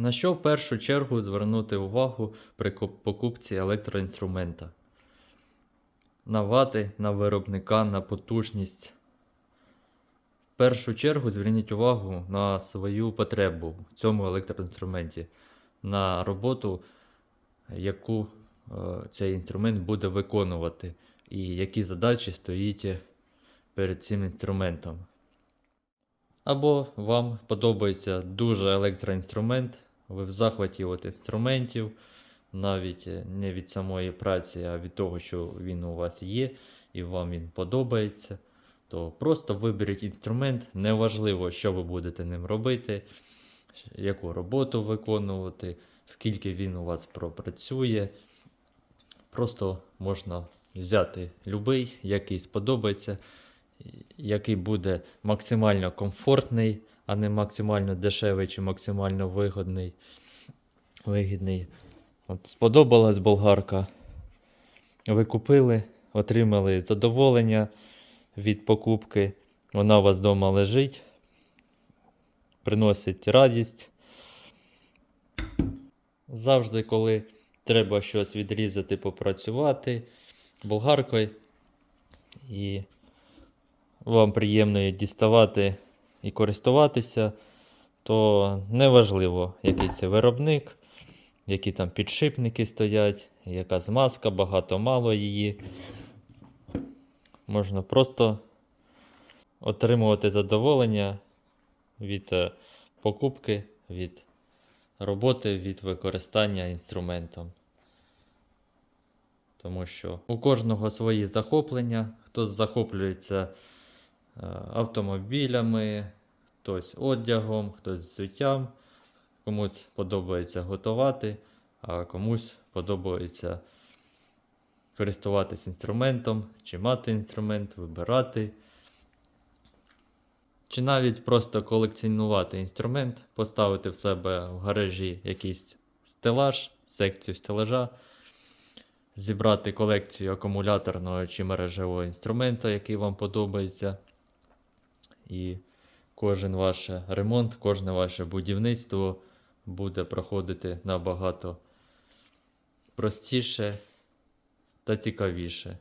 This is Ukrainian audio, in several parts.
На що в першу чергу звернути увагу при покупці електроінструмента? На вати, на виробника, на потужність. В першу чергу зверніть увагу на свою потребу в цьому електроінструменті, на роботу, яку е, цей інструмент буде виконувати, і які задачі стоїть перед цим інструментом. Або вам подобається дуже електроінструмент, ви в захваті від інструментів, навіть е, не від самої праці, а від того, що він у вас є, і вам він подобається, то просто виберіть інструмент, неважливо, що ви будете ним робити, яку роботу виконувати, скільки він у вас пропрацює. Просто можна взяти любий, який сподобається, який буде максимально комфортний, а не максимально дешевий чи максимально вигодний. вигідний. От сподобалась болгарка. Ви купили, отримали задоволення від покупки. Вона у вас вдома лежить, приносить радість. Завжди, коли треба щось відрізати, попрацювати болгаркою, і вам приємно її діставати і користуватися, то неважливо, який це виробник, які там підшипники стоять, яка змазка, багато мало її. Можна просто отримувати задоволення від е, покупки, від роботи, від використання інструментом. Тому що у кожного свої захоплення, хтось захоплюється автомобілями, хтось одягом, хтось взуттям, комусь подобається готувати, а комусь подобається користуватись інструментом, чи мати інструмент, вибирати. Чи навіть просто колекціонувати інструмент, поставити в себе в гаражі якийсь стелаж, секцію стелажа, зібрати колекцію акумуляторного чи мережевого інструмента, який вам подобається. І кожен ваш ремонт, кожне ваше будівництво буде проходити набагато простіше та цікавіше.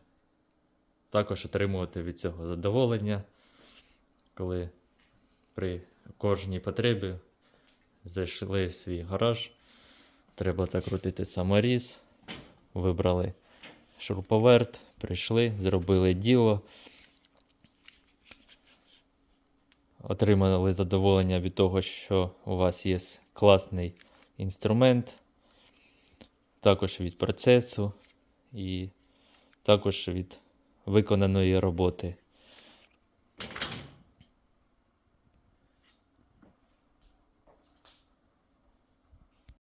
Також отримувати від цього задоволення, коли при кожній потребі зайшли в свій гараж, треба закрутити саморіз, вибрали шуруповерт, прийшли, зробили діло. Отримали задоволення від того, що у вас є класний інструмент, також від процесу і також від виконаної роботи.